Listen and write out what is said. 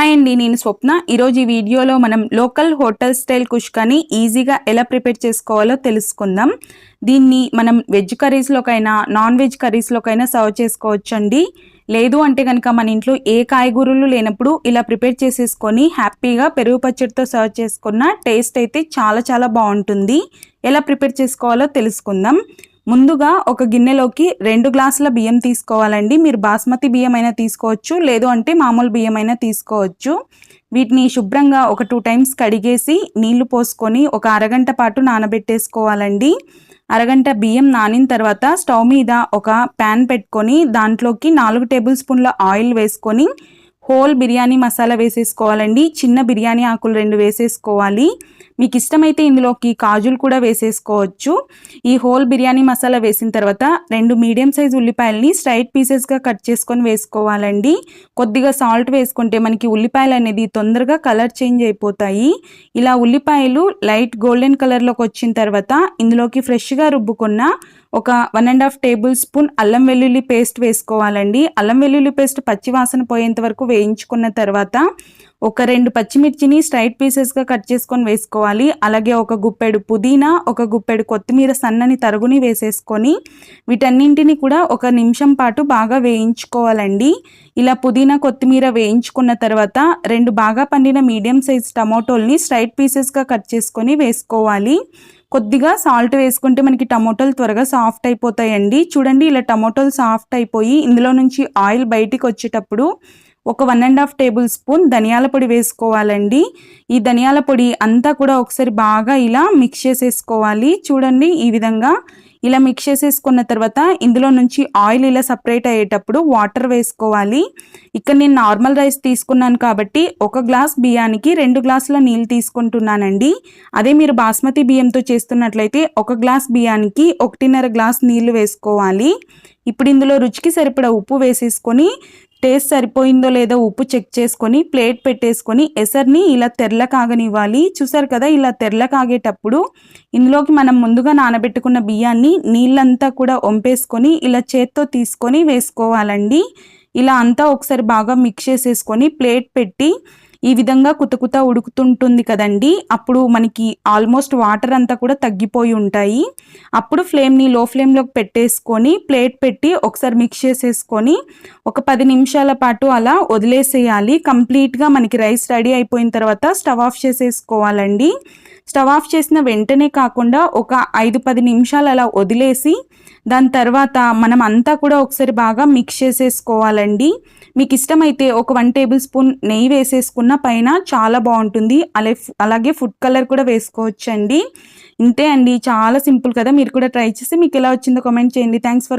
Hi అండి నేను స్వప్న. ఈరోజు ఈ వీడియోలో మనం లోకల్ హోటల్ స్టైల్ కుష్కాని ఈజీగా ఎలా ప్రిపేర్ చేసుకోవాలో తెలుసుకుందాం. దీన్ని మనం వెజ్ కర్రీస్లోకైనా నాన్ వెజ్ కర్రీస్లోకైనా సర్వ్ చేసుకోవచ్చండి. లేదు అంటే కనుక మన ఇంట్లో ఏ కాయగూరలు లేనప్పుడు ఇలా ప్రిపేర్ చేసేసుకొని హ్యాపీగా పెరుగు పచ్చడితో సర్వ్ చేసుకున్న టేస్ట్ అయితే చాలా చాలా బాగుంటుంది. ఎలా ప్రిపేర్ చేసుకోవాలో తెలుసుకుందాం. ముందుగా ఒక గిన్నెలోకి రెండు గ్లాసుల బియ్యం తీసుకోవాలండి. మీరు బాస్మతి బియ్యం అయినా తీసుకోవచ్చు లేదు అంటే మామూలు బియ్యం అయినా తీసుకోవచ్చు. వీటిని శుభ్రంగా ఒక టూ టైమ్స్ కడిగేసి నీళ్ళు పోసుకొని ఒక అరగంట పాటు నానబెట్టేసుకోవాలండి. అరగంట బియ్యం నానిన తర్వాత స్టవ్ మీద ఒక ప్యాన్ పెట్టుకొని దాంట్లోకి నాలుగు టేబుల్ స్పూన్ల ఆయిల్ వేసుకొని హోల్ బిర్యానీ మసాలా వేసేసుకోవాలండి. చిన్న బిర్యానీ ఆకులు రెండు వేసేసుకోవాలి. మీకు ఇష్టమైతే ఇందులోకి కాజులు కూడా వేసేసుకోవచ్చు. ఈ హోల్ బిర్యానీ మసాలా వేసిన తర్వాత రెండు మీడియం సైజ్ ఉల్లిపాయలని స్ట్రైట్ పీసెస్గా కట్ చేసుకొని వేసుకోవాలండి. కొద్దిగా సాల్ట్ వేసుకుంటే మనకి ఉల్లిపాయలు అనేది తొందరగా కలర్ చేంజ్ అయిపోతాయి. ఇలా ఉల్లిపాయలు లైట్ గోల్డెన్ కలర్లోకి వచ్చిన తర్వాత ఇందులోకి ఫ్రెష్గా రుబ్బుకున్న ఒక one and half tablespoon అల్లం వెల్లుల్లి పేస్ట్ వేసుకోవాలండి. అల్లం వెల్లుల్లి పేస్ట్ పచ్చివాసన పోయేంత వరకు వేయించుకున్న తర్వాత ఒక రెండు పచ్చిమిర్చిని స్ట్రైట్ పీసెస్గా కట్ చేసుకొని వేసుకోవాలి. అలాగే ఒక గుప్పెడు పుదీనా ఒక గుప్పెడు కొత్తిమీర సన్నని తరుగుని వేసేసుకొని వీటన్నింటిని కూడా ఒక నిమిషం పాటు బాగా వేయించుకోవాలండి. ఇలా పుదీనా కొత్తిమీర వేయించుకున్న తర్వాత రెండు బాగా పండిన మీడియం సైజ్ టమాటోల్ని స్ట్రైట్ పీసెస్గా కట్ చేసుకొని వేసుకోవాలి. కొద్దిగా సాల్ట్ వేసుకుంటే మనకి టమోటాలు త్వరగా సాఫ్ట్ అయిపోతాయండి. చూడండి ఇలా టమోటాలు సాఫ్ట్ అయిపోయి ఇందులో నుంచి ఆయిల్ బయటికి వచ్చేటప్పుడు ఒక one and half tablespoon ధనియాల పొడి వేసుకోవాలండి. ఈ ధనియాల పొడి అంతా కూడా ఒకసారి బాగా ఇలా మిక్స్ చేసేసుకోవాలి. చూడండి ఈ విధంగా ఇలా మిక్స్ చేసేసుకున్న తర్వాత ఇందులో నుంచి ఆయిల్ ఇలా సపరేట్ అయ్యేటప్పుడు వాటర్ వేసుకోవాలి. ఇక్కడ నేను నార్మల్ రైస్ తీసుకున్నాను కాబట్టి ఒక గ్లాస్ బియ్యానికి రెండు గ్లాసుల నీళ్ళు తీసుకుంటున్నానండి. అదే మీరు బాస్మతి బియ్యంతో చేస్తున్నట్లయితే ఒక గ్లాస్ బియ్యానికి ఒకటిన్నర గ్లాస్ నీళ్ళు వేసుకోవాలి. ఇప్పుడు ఇందులో రుచికి సరిపడా ఉప్పు వేసేసుకొని టేస్ట్ సరిపోయిందో లేదో ఉప్పు చెక్ చేసుకొని ప్లేట్ పెట్టేసుకొని ఎసర్ని ఇలా తెరల కాగనివ్వాలి. చూసారు కదా ఇలా తెరల కాగేటప్పుడు ఇందులోకి మనం ముందుగా నానబెట్టుకున్న బియ్యాన్ని నీళ్ళంతా కూడా వంపేసుకొని ఇలా చేత్తో తీసుకొని వేసుకోవాలండి. ఇలా అంతా ఒకసారి బాగా మిక్స్ చేసేసుకొని ప్లేట్ పెట్టి ఈ విధంగా కుతకుత ఉడుకుతుంటుంది కదండి. అప్పుడు మనకి ఆల్మోస్ట్ వాటర్ అంతా కూడా తగ్గిపోయి ఉంటాయి. అప్పుడు ఫ్లేమ్ని లో ఫ్లేమ్లోకి పెట్టేసుకొని ప్లేట్ పెట్టి ఒకసారి మిక్స్ చేసేసుకొని ఒక పది నిమిషాల పాటు అలా వదిలేసేయాలి. కంప్లీట్గా మనకి రైస్ రెడీ అయిపోయిన తర్వాత స్టవ్ ఆఫ్ చేసేసుకోవాలండి. స్టవ్ ఆఫ్ చేసిన వెంటనే కాకుండా ఒక ఐదు పది నిమిషాలు అలా వదిలేసి దాని తర్వాత మనం అంతా కూడా ఒకసారి బాగా మిక్స్ చేసేసుకోవాలండి. మీకు ఇష్టమైతే ఒక వన్ టేబుల్ స్పూన్ నెయ్యి వేసేసుకున్న పైన చాలా బాగుంటుంది. అలా అలాగే ఫుడ్ కలర్ కూడా వేసుకోవచ్చండి. ఇంతే అండి చాలా సింపుల్ కదా. మీరు కూడా ట్రై చేసి మీకు ఎలా వచ్చిందో కామెంట్ చేయండి. Thanks for